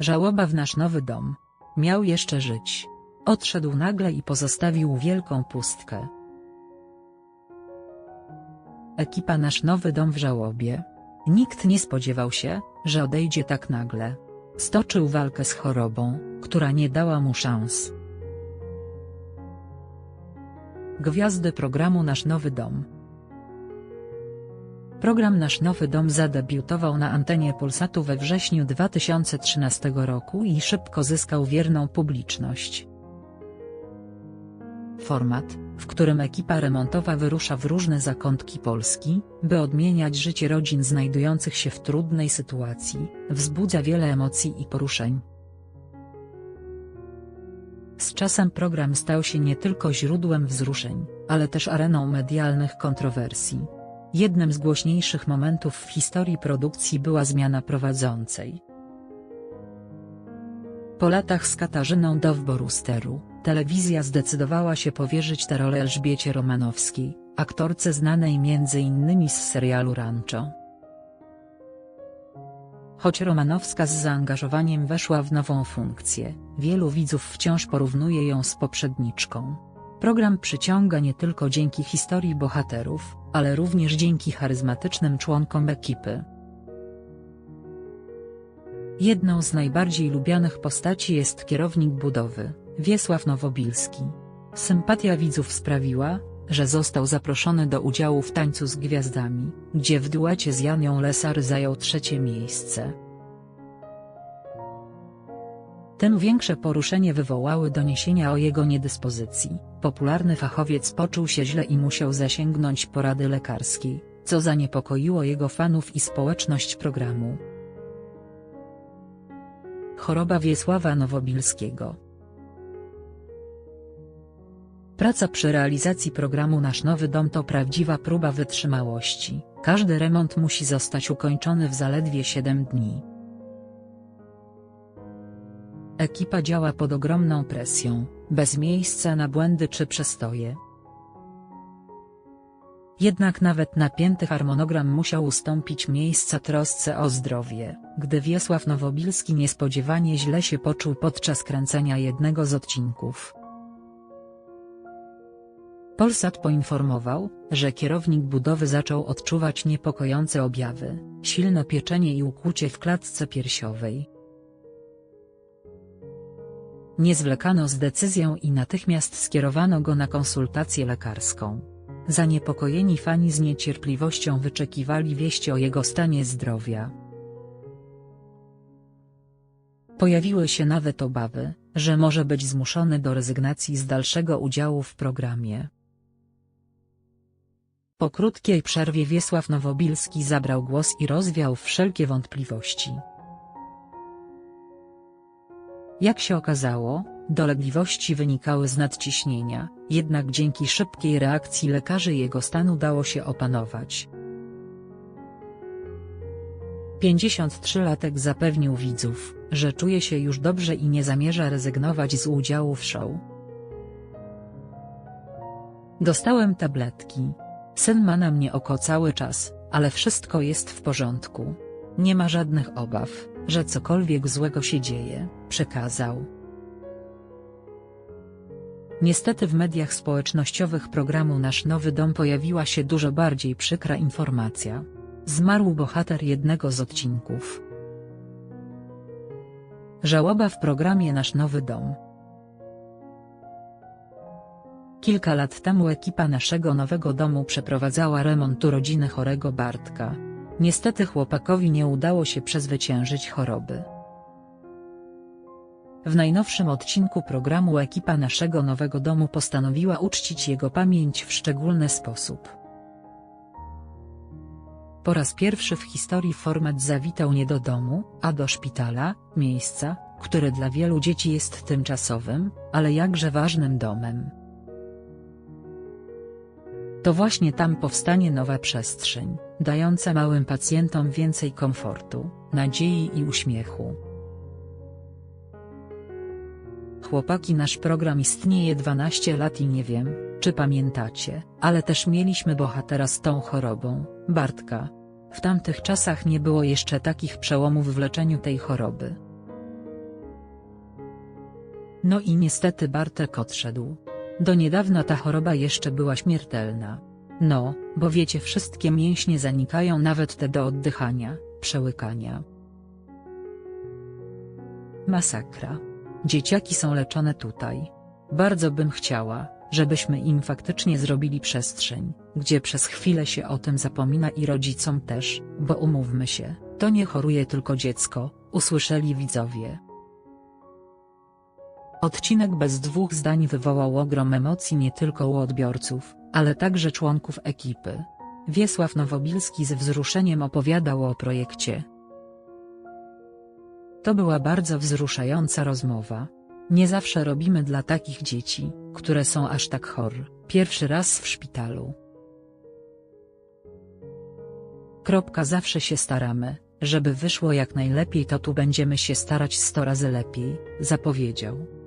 Żałoba w nasz nowy dom. Miał jeszcze żyć. Odszedł nagle i pozostawił wielką pustkę. Ekipa Nasz Nowy Dom w żałobie. Nikt nie spodziewał się, że odejdzie tak nagle. Stoczył walkę z chorobą, która nie dała mu szans. Gwiazdy programu Nasz Nowy Dom Program Nasz Nowy Dom zadebiutował na antenie Polsatu we wrześniu 2013 roku i szybko zyskał wierną publiczność. Format, w którym ekipa remontowa wyrusza w różne zakątki Polski, by odmieniać życie rodzin znajdujących się w trudnej sytuacji, wzbudza wiele emocji i poruszeń. Z czasem program stał się nie tylko źródłem wzruszeń, ale też areną medialnych kontrowersji. Jednym z głośniejszych momentów w historii produkcji była zmiana prowadzącej. Po latach z Katarzyną Dowborusteru, telewizja zdecydowała się powierzyć tę rolę Elżbiecie Romanowskiej, aktorce znanej m.in. z serialu Rancho. Choć Romanowska z zaangażowaniem weszła w nową funkcję, wielu widzów wciąż porównuje ją z poprzedniczką. Program przyciąga nie tylko dzięki historii bohaterów, ale również dzięki charyzmatycznym członkom ekipy. Jedną z najbardziej lubianych postaci jest kierownik budowy, Wiesław Nowobilski. Sympatia widzów sprawiła, że został zaproszony do udziału w Tańcu z Gwiazdami, gdzie w duecie z Janią Lesar zajął trzecie miejsce. Tym większe poruszenie wywołały doniesienia o jego niedyspozycji. Popularny fachowiec poczuł się źle i musiał zasięgnąć porady lekarskiej, co zaniepokoiło jego fanów i społeczność programu. Choroba Wiesława Nowobilskiego Praca przy realizacji programu Nasz Nowy Dom to prawdziwa próba wytrzymałości, każdy remont musi zostać ukończony w zaledwie 7 dni. Ekipa działa pod ogromną presją, bez miejsca na błędy czy przestoje. Jednak nawet napięty harmonogram musiał ustąpić miejsca trosce o zdrowie, gdy Wiesław Nowobilski niespodziewanie źle się poczuł podczas kręcenia jednego z odcinków. Polsat poinformował, że kierownik budowy zaczął odczuwać niepokojące objawy, silne pieczenie i ukłucie w klatce piersiowej. Nie zwlekano z decyzją i natychmiast skierowano go na konsultację lekarską. Zaniepokojeni fani z niecierpliwością wyczekiwali wieści o jego stanie zdrowia. Pojawiły się nawet obawy, że może być zmuszony do rezygnacji z dalszego udziału w programie. Po krótkiej przerwie Wiesław Nowobilski zabrał głos i rozwiał wszelkie wątpliwości. Jak się okazało, dolegliwości wynikały z nadciśnienia, jednak dzięki szybkiej reakcji lekarzy jego stan udało się opanować. 53-latek zapewnił widzów, że czuje się już dobrze i nie zamierza rezygnować z udziału w show. Dostałem tabletki. Syn ma na mnie oko cały czas, ale wszystko jest w porządku. Nie ma żadnych obaw, że cokolwiek złego się dzieje, przekazał. Niestety w mediach społecznościowych programu Nasz Nowy Dom pojawiła się dużo bardziej przykra informacja. Zmarł bohater jednego z odcinków. Żałoba w programie Nasz Nowy Dom. Kilka lat temu ekipa naszego nowego domu przeprowadzała remont u rodziny chorego Bartka. Niestety chłopakowi nie udało się przezwyciężyć choroby. W najnowszym odcinku programu ekipa naszego nowego domu postanowiła uczcić jego pamięć w szczególny sposób. Po raz pierwszy w historii format zawitał nie do domu, a do szpitala, miejsca, które dla wielu dzieci jest tymczasowym, ale jakże ważnym domem. To właśnie tam powstanie nowa przestrzeń, dająca małym pacjentom więcej komfortu, nadziei i uśmiechu. Chłopaki nasz program istnieje 12 lat i nie wiem, czy pamiętacie, ale też mieliśmy bohatera z tą chorobą, Bartka. W tamtych czasach nie było jeszcze takich przełomów w leczeniu tej choroby. No i niestety Bartek odszedł. Do niedawna ta choroba jeszcze była śmiertelna. No, bo wiecie wszystkie mięśnie zanikają nawet te do oddychania, przełykania. Masakra. Dzieciaki są leczone tutaj. Bardzo bym chciała, żebyśmy im faktycznie zrobili przestrzeń, gdzie przez chwilę się o tym zapomina i rodzicom też, bo umówmy się, to nie choruje tylko dziecko, usłyszeli widzowie. Odcinek bez dwóch zdań wywołał ogrom emocji nie tylko u odbiorców, ale także członków ekipy. Wiesław Nowobilski z wzruszeniem opowiadał o projekcie. To była bardzo wzruszająca rozmowa. Nie zawsze robimy dla takich dzieci, które są aż tak chore, pierwszy raz w szpitalu. Kropka zawsze się staramy, żeby wyszło jak najlepiej to tu będziemy się starać sto razy lepiej, zapowiedział.